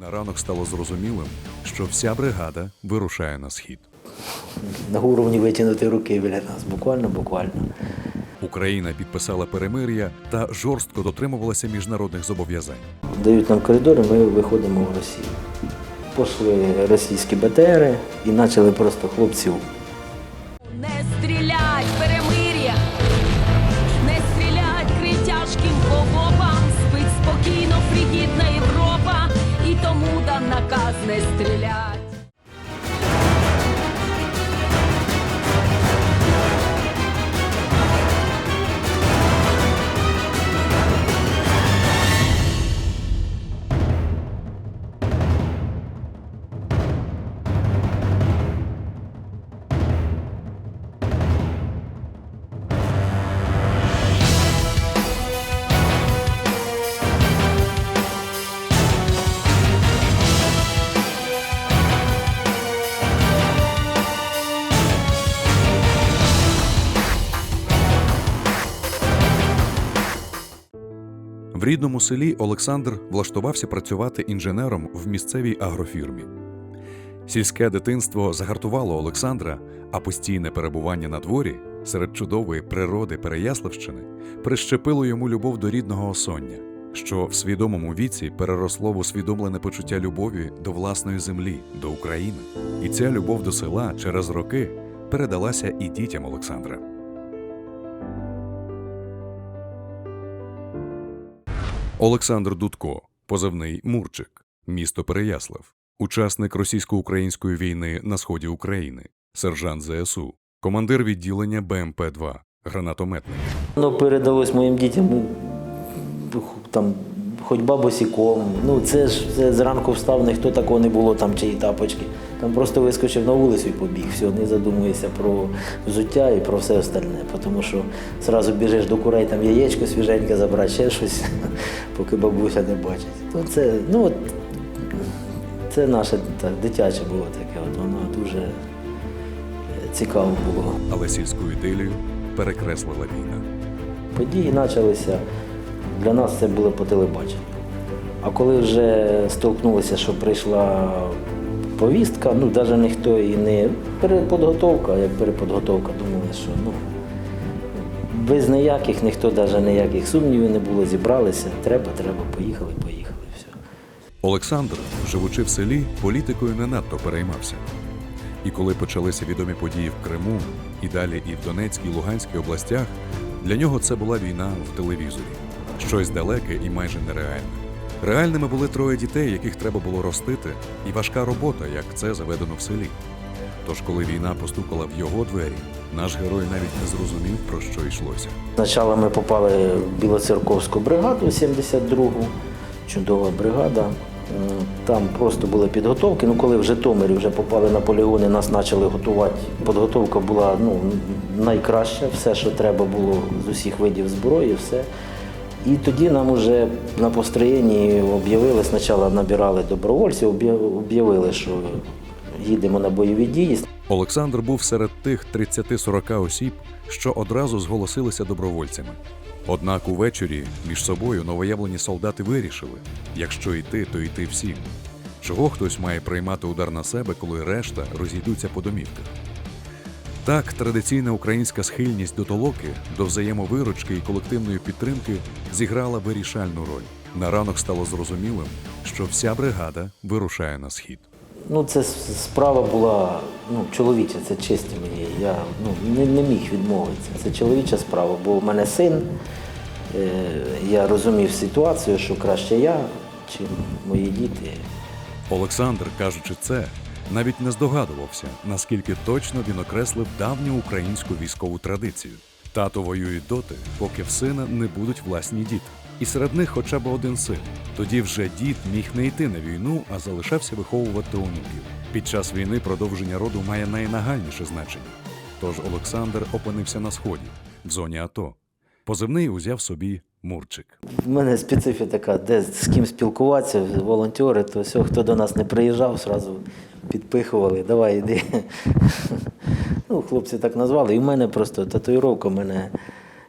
На ранок стало зрозумілим, що вся бригада вирушає на схід. На уровні витягнути руки біля нас. Буквально, буквально. Україна підписала перемир'я та жорстко дотримувалася міжнародних зобов'язань. Дають нам коридори, ми виходимо в Росію. Пошли російські БТРи і почали просто хлопців рідному селі Олександр влаштувався працювати інженером в місцевій агрофірмі. Сільське дитинство загартувало Олександра, а постійне перебування на дворі серед чудової природи Переяславщини прищепило йому любов до рідного осоння, що в свідомому віці переросло в усвідомлене почуття любові до власної землі, до України. І ця любов до села через роки передалася і дітям Олександра. Олександр Дудко, позивний Мурчик, місто Переяслав, учасник російсько-української війни на сході України, сержант ЗСУ, командир відділення БМП-2, гранатометник. Воно передалось моїм дітям, ну, там, ходьба босиком. Ну, це ж це зранку встав, ніхто такого не було, там чиї тапочки. Там просто вискочив на вулицю і побіг. Все, не задумуєшся про взуття і про все остальне. Тому що одразу біжиш до курей, там яєчко свіженьке забрати, ще щось, поки бабуся не бачить. То це, ну, от, це наше так, дитяче було таке. От, воно дуже цікаво було. Але сільську ідилію перекреслила війна. Події почалися. Для нас це було по телебаченню. А коли вже столкнулися, що прийшла повістка, ну навіть ніхто і не переподготовка, як переподготовка, думали, що ну без ніяких, ніхто навіть ніяких сумнівів не було, зібралися. Треба, треба, поїхали, поїхали. Все. Олександр, живучи в селі, політикою не надто переймався. І коли почалися відомі події в Криму і далі і в Донецькій, Луганській областях, для нього це була війна в телевізорі, щось далеке і майже нереальне. Реальними були троє дітей, яких треба було ростити, і важка робота, як це заведено в селі. Тож, коли війна постукала в його двері, наш герой навіть не зрозумів, про що йшлося. Спочатку ми попали в Білоцерковську бригаду 72-гу, чудова бригада. Там просто були підготовки. Ну, коли в Житомирі вже попали на полігони, нас почали готувати. Підготовка була ну, найкраща, все, що треба було з усіх видів зброї, все. І тоді нам вже на построєнні об'явили, спочатку набирали добровольців, об'явили, що їдемо на бойові дії. Олександр був серед тих 30-40 осіб, що одразу зголосилися добровольцями. Однак увечері між собою новоявлені солдати вирішили: якщо йти, то йти всім. Чого хтось має приймати удар на себе, коли решта розійдуться по домівках? Так, традиційна українська схильність до толоки, до взаємовиручки і колективної підтримки зіграла вирішальну роль. На ранок стало зрозумілим, що вся бригада вирушає на схід. Ну, це справа була ну, чоловіча, це честь моєї. Я ну, не, не міг відмовитися. Це чоловіча справа, бо в мене син. Е, я розумів ситуацію, що краще я, чим мої діти. Олександр, кажучи це, навіть не здогадувався, наскільки точно він окреслив давню українську військову традицію. Тато воює доти, поки в сина не будуть власні діти. І серед них хоча б один син. Тоді вже дід міг не йти на війну, а залишався виховувати онуків. Під час війни продовження роду має найнагальніше значення. Тож Олександр опинився на сході, в зоні АТО. Позивний узяв собі Мурчик. В мене специфіка така, де з ким спілкуватися, волонтери, то все, хто до нас не приїжджав, одразу підпихували, давай йди. Ну, хлопці так назвали. І в мене просто татуїровка, в мене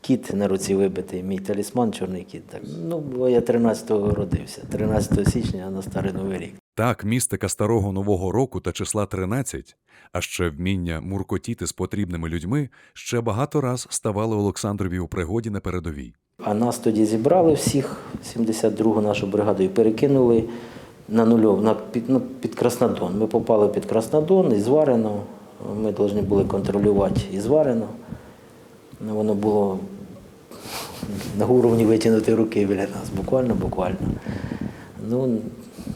кіт на руці вибитий, мій талісман, чорний кіт. Так. Ну, бо я 13-го родився, 13 січня на Старий Новий рік. Так, містика старого нового року та числа 13, а ще вміння муркотіти з потрібними людьми ще багато раз ставали Олександрові у пригоді на передовій. А нас тоді зібрали всіх, 72-гу нашу бригаду, і перекинули на нульов, на, під, ну, під Краснодон. Ми попали під Краснодон і зварено. Ми повинні були контролювати і зварено. Ну, Воно було на уровні витягнути руки біля нас, буквально, буквально. Ну,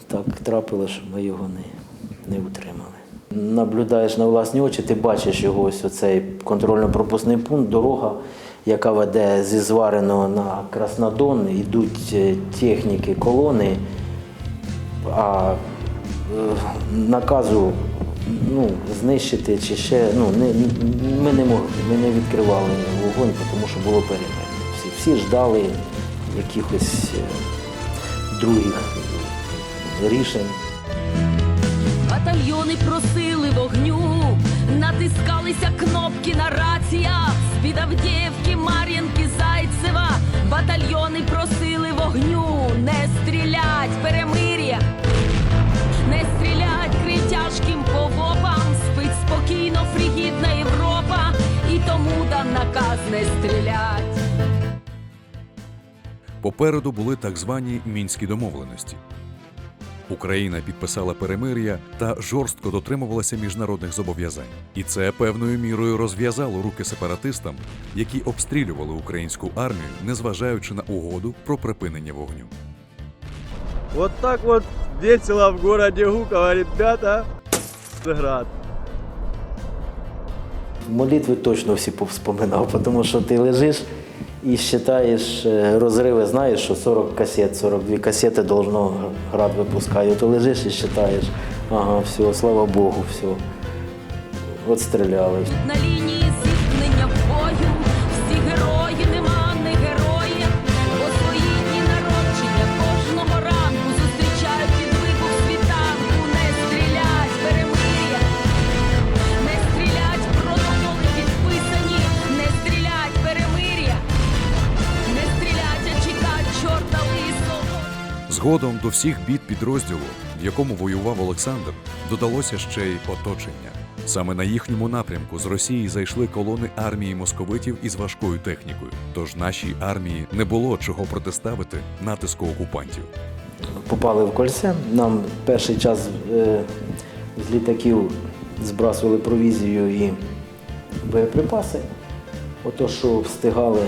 так трапило, що ми його не, не утримали. Наблюдаєш на власні очі, ти бачиш його ось оцей контрольно-пропускний пункт, дорога, яка веде зі звареного на Краснодон, йдуть е, техніки, колони, а е, наказу ну, знищити чи ще ну, не, ми не могли, ми не відкривали вогонь, тому що було перемир'я. Всі, всі ждали якихось е, других рішень. Батальйони просили вогню, натискалися кнопки на раціях з-під Авдіївки, Мар'їнки, Зайцева. Батальйони просили вогню, не стрілять. Попереду були так звані мінські домовленості. Україна підписала перемир'я та жорстко дотримувалася міжнародних зобов'язань, і це певною мірою розв'язало руки сепаратистам, які обстрілювали українську армію, незважаючи на угоду про припинення вогню. Вот так вот весело в городе Гуково, ребята. Град. Молитви точно всі повспоминав, тому що ти лежиш і считаєш е, розриви, знаєш, що 40 касет, 42 касети должно град випускає. То лежиш і вважаєш, ага, все, слава Богу, все. От стріляли. На лінії Згодом до всіх бід підрозділу, в якому воював Олександр, додалося ще й оточення. Саме на їхньому напрямку з Росії зайшли колони армії московитів із важкою технікою. Тож нашій армії не було чого протиставити натиску окупантів. Попали в кольце. Нам перший час е, з літаків збрасували провізію і боєприпаси. Ото, що встигали,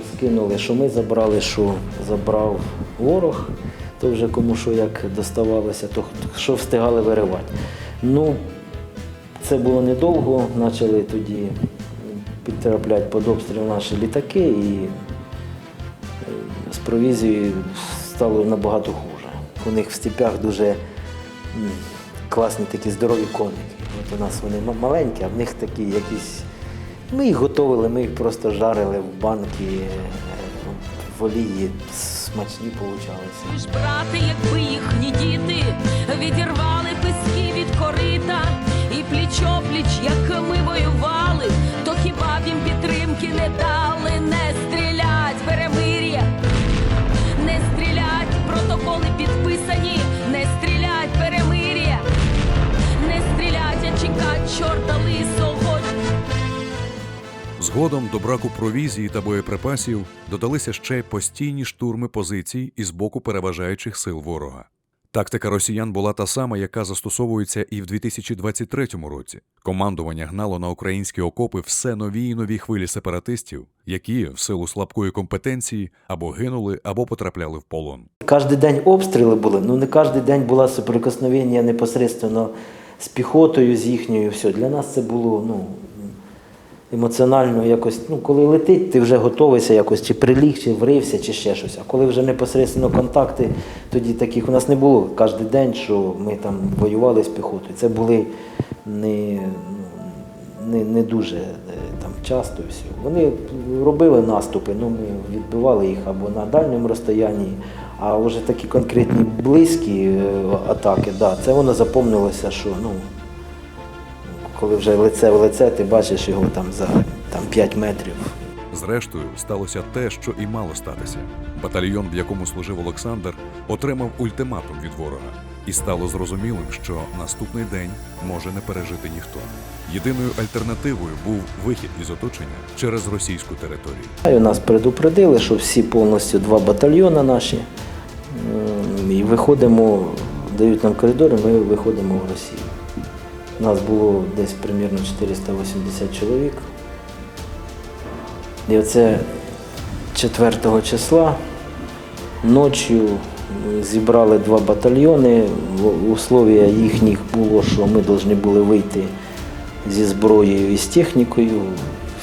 що скинули, що ми забрали, що забрав ворог, то вже кому що як доставалося, то що встигали виривати. Ну, це було недовго, почали тоді підтрапляти під обстріл наші літаки і з провізією стало набагато хуже. У них в степях дуже класні такі здорові коники. От у нас вони маленькі, а в них такі якісь. Ми їх готували, ми їх просто жарили в банки е, в олії. Смачні получалися. Брати, якби їхні діти відірвали пески від корита і пліч-опліч, як ми воювали, то хіба їм підтримки не дали, Згодом до браку провізії та боєприпасів додалися ще постійні штурми позицій із боку переважаючих сил ворога. Тактика росіян була та сама, яка застосовується і в 2023 році. Командування гнало на українські окопи все нові і нові хвилі сепаратистів, які в силу слабкої компетенції або гинули, або потрапляли в полон. Кожен день обстріли були, ну не кожен день була соприкосновення непосередньо з піхотою, з їхньою. Все. Для нас це було ну, емоціонально якось. Ну, коли летить, ти вже готовишся якось, чи приліг, чи врився, чи ще щось. А коли вже непосередньо контакти, тоді таких у нас не було кожен день, що ми там воювали з піхотою. Це були не, ну, не, не дуже е, там часто. Все. Вони робили наступи, ну ми відбивали їх або на дальньому розстоянні, а вже такі конкретні близькі е, атаки, да, це воно запомнилося, що ну, коли вже лице в лице, ти бачиш його там за там, 5 метрів. Зрештою, сталося те, що і мало статися. Батальйон, в якому служив Олександр, отримав ультиматум від ворога, і стало зрозумілим, що наступний день може не пережити ніхто. Єдиною альтернативою був вихід із оточення через російську територію. І нас предупредили, що всі повністю два батальйони наші. І виходимо, дають нам коридори, ми виходимо в Росію. Нас було десь примірно 480 чоловік. І оце 4 числа ночі зібрали два батальйони. Условія їхніх було, що ми повинні були вийти зі зброєю і з технікою.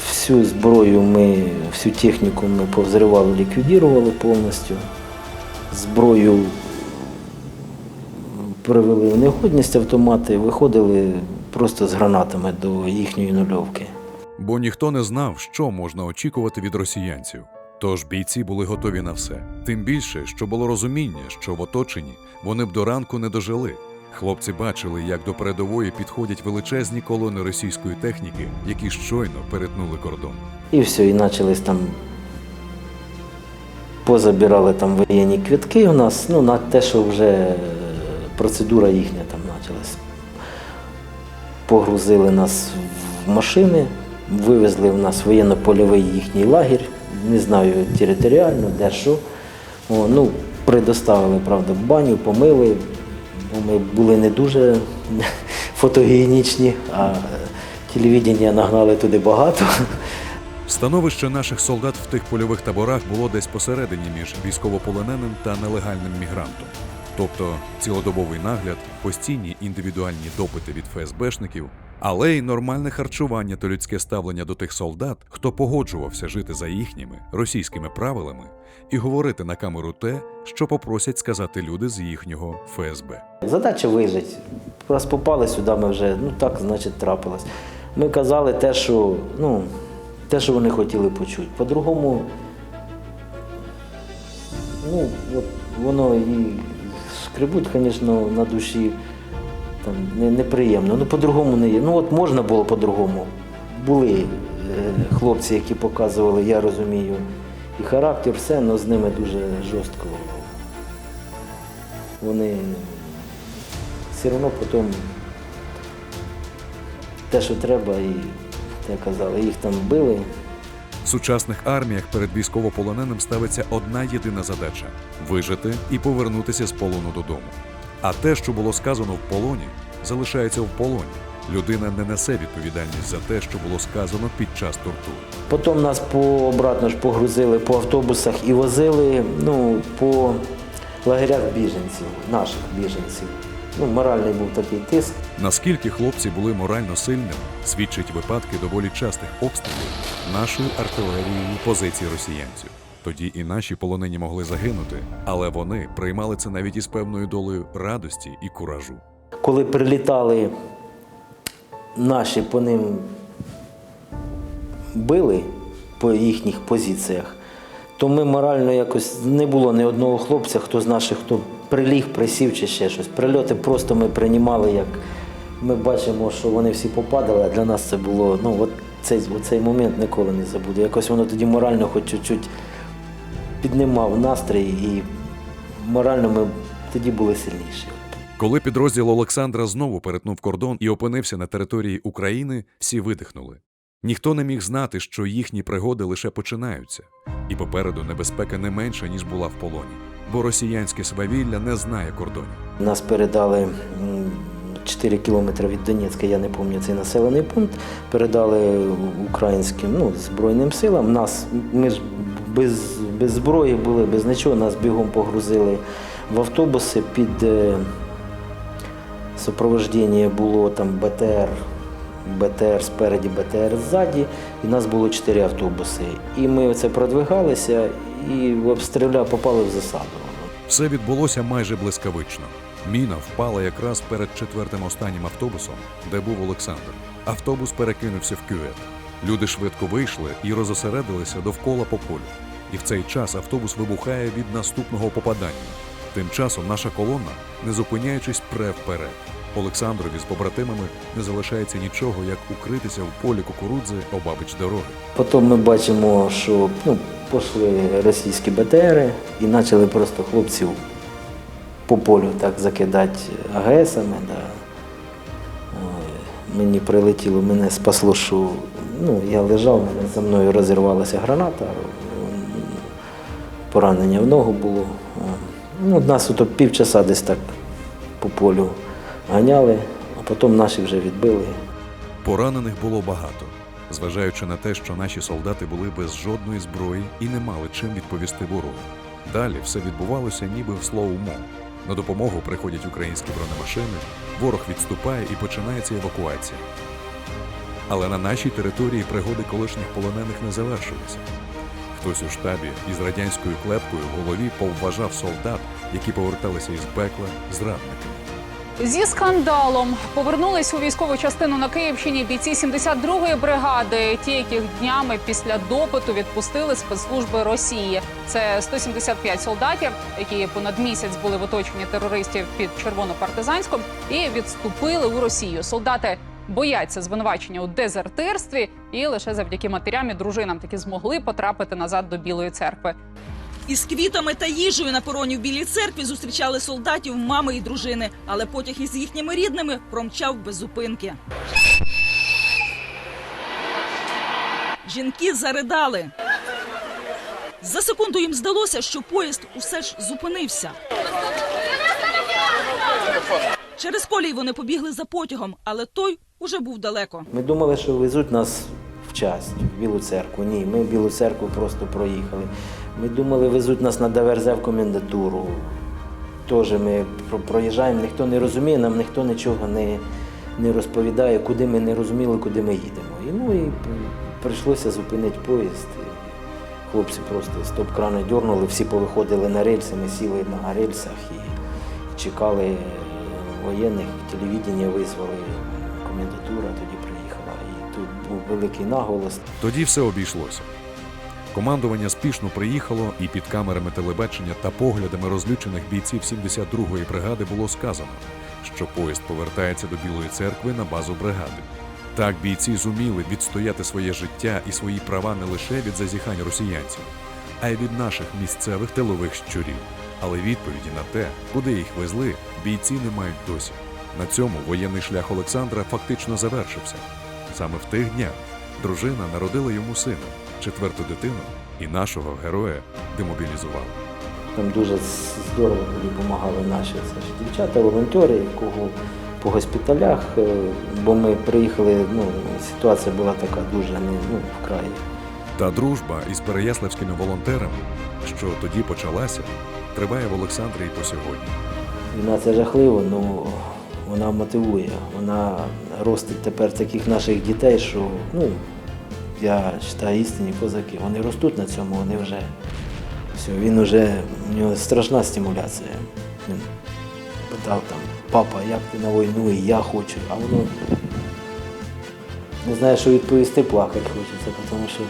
Всю зброю ми, всю техніку ми повзривали, ліквідували повністю. Зброю привели в негодність автомати, виходили просто з гранатами до їхньої нульовки. Бо ніхто не знав, що можна очікувати від росіянців. Тож бійці були готові на все. Тим більше, що було розуміння, що в оточенні вони б до ранку не дожили. Хлопці бачили, як до передової підходять величезні колони російської техніки, які щойно перетнули кордон. І все, і почались там. Позабирали там воєнні квітки у нас, ну, на те, що вже процедура їхня там почалась. Погрузили нас в машини, вивезли в нас воєнно-польовий їхній лагерь, не знаю територіально, де що. О, ну, предоставили, правда, баню, помили, бо ми були не дуже фотогенічні, а телевідення нагнали туди багато. Становище наших солдат в тих польових таборах було десь посередині між військовополоненим та нелегальним мігрантом. Тобто цілодобовий нагляд, постійні індивідуальні допити від ФСБшників, але й нормальне харчування та людське ставлення до тих солдат, хто погоджувався жити за їхніми російськими правилами і говорити на камеру те, що попросять сказати люди з їхнього ФСБ. Задача вижити. Раз попали сюди, ми вже, ну так, значить, трапилось. Ми казали те, що, ну, те, що вони хотіли почути. По-другому, ну, от воно і шкребуть, звісно, на душі там, не, неприємно. Ну, по-другому не є. Ну, от можна було по-другому. Були е, хлопці, які показували, я розумію, і характер, все, але з ними дуже жорстко. Вони все одно потім те, що треба, і як казали, їх там били. В сучасних арміях перед військовополоненим ставиться одна єдина задача вижити і повернутися з полону додому. А те, що було сказано в полоні, залишається в полоні. Людина не несе відповідальність за те, що було сказано під час тортур. Потім нас по обратно ж погрузили по автобусах і возили ну, по лагерях біженців, наших біженців. Ну, моральний був такий тиск. Наскільки хлопці були морально сильними, свідчать випадки доволі частих обстрілів нашою артилерією позицій росіянців. Тоді і наші полонені могли загинути, але вони приймали це навіть із певною долею радості і куражу. Коли прилітали наші по ним били по їхніх позиціях, то ми морально якось не було ні одного хлопця, хто з наших, хто приліг, присів чи ще щось. Прильоти просто ми приймали, як ми бачимо, що вони всі попадали, а для нас це було, ну, от цей, цей момент ніколи не забуду. Якось воно тоді морально хоч чуть-чуть піднімав настрій, і морально ми тоді були сильніші. Коли підрозділ Олександра знову перетнув кордон і опинився на території України, всі видихнули. Ніхто не міг знати, що їхні пригоди лише починаються, і попереду небезпека не менша, ніж була в полоні, бо росіянське свавілля не знає кордонів. Нас передали м, 4 кілометри від Донецька, я не пам'ятаю цей населений пункт. Передали українським ну, Збройним силам. Нас, ми ж без, без зброї були, без нічого, нас бігом погрузили в автобуси під е, супроводження було там БТР. БТР спереді, БТР ззаді, і нас було чотири автобуси. І ми оце продвигалися і обстріля попали в засаду. Все відбулося майже блискавично. Міна впала якраз перед четвертим останнім автобусом, де був Олександр. Автобус перекинувся в кювет. Люди швидко вийшли і розосередилися довкола по полю. І в цей час автобус вибухає від наступного попадання. Тим часом наша колона, не зупиняючись, пре вперед. Олександрові з побратимами не залишається нічого, як укритися в полі кукурудзи обабіч дороги. Потім ми бачимо, що ну, пішли російські БТРи і почали просто хлопців по полю так закидати АГСами. Да. Мені прилетіло, мене спасло, що ну, я лежав, мене за мною розірвалася граната, поранення в ногу було. Ну, нас півчаса десь так по полю ганяли, а потім наші вже відбили. Поранених було багато, зважаючи на те, що наші солдати були без жодної зброї і не мали чим відповісти ворогу. Далі все відбувалося ніби в слово На допомогу приходять українські бронемашини, ворог відступає і починається евакуація. Але на нашій території пригоди колишніх полонених не завершилися. Хтось у штабі із радянською клепкою в голові повважав солдат, які поверталися із пекла зрадниками. Зі скандалом повернулись у військову частину на Київщині бійці 72-ї бригади, ті, яких днями після допиту відпустили спецслужби Росії. Це 175 солдатів, які понад місяць були в оточенні терористів під Червонопартизанськом і відступили у Росію. Солдати бояться звинувачення у дезертирстві, і лише завдяки матерям і дружинам таки змогли потрапити назад до Білої церкви. Із квітами та їжею на пороні в Білій церкві зустрічали солдатів, мами і дружини, але потяг із їхніми рідними промчав без зупинки. Жінки заридали. За секунду їм здалося, що поїзд усе ж зупинився. Через колій вони побігли за потягом, але той уже був далеко. Ми думали, що везуть нас в часть, в Білу церкву. Ні, ми в Білу церкву просто проїхали. Ми думали, везуть нас на ДВРЗ в комендатуру. Теж ми проїжджаємо, ніхто не розуміє, нам ніхто нічого не, не розповідає, куди ми не розуміли, куди ми їдемо. І, ну і прийшлося зупинити поїзд. Хлопці просто стоп-крани дьорнули, всі повиходили на рельси, ми сіли на рельсах і чекали е, воєнних, телевідення визвали, комендатура тоді приїхала. І тут був великий наголос. Тоді все обійшлося. Командування спішно приїхало, і під камерами телебачення та поглядами розлючених бійців 72-ї бригади було сказано, що поїзд повертається до Білої церкви на базу бригади. Так бійці зуміли відстояти своє життя і свої права не лише від зазіхань росіянців, а й від наших місцевих тилових щурів. Але відповіді на те, куди їх везли, бійці не мають досі. На цьому воєнний шлях Олександра фактично завершився. Саме в тих днях дружина народила йому сина, четверту дитину, і нашого героя демобілізували. Там дуже здорово допомагали наші це ж дівчата, волонтери, кого по госпіталях, е, бо ми приїхали, ну, ситуація була така дуже не, ну, вкрай. Та дружба із переяславськими волонтерами, що тоді почалася, триває в Олександрі і по сьогодні. Війна це жахливо, але вона мотивує. Вона ростить тепер таких наших дітей, що ну, я вважаю істинні козаки. Вони ростуть на цьому, вони вже все, він вже, у нього страшна стимуляція. Він питав там, папа, як ти на війну, і я хочу, а воно не знає, що відповісти, плакати хочеться, тому що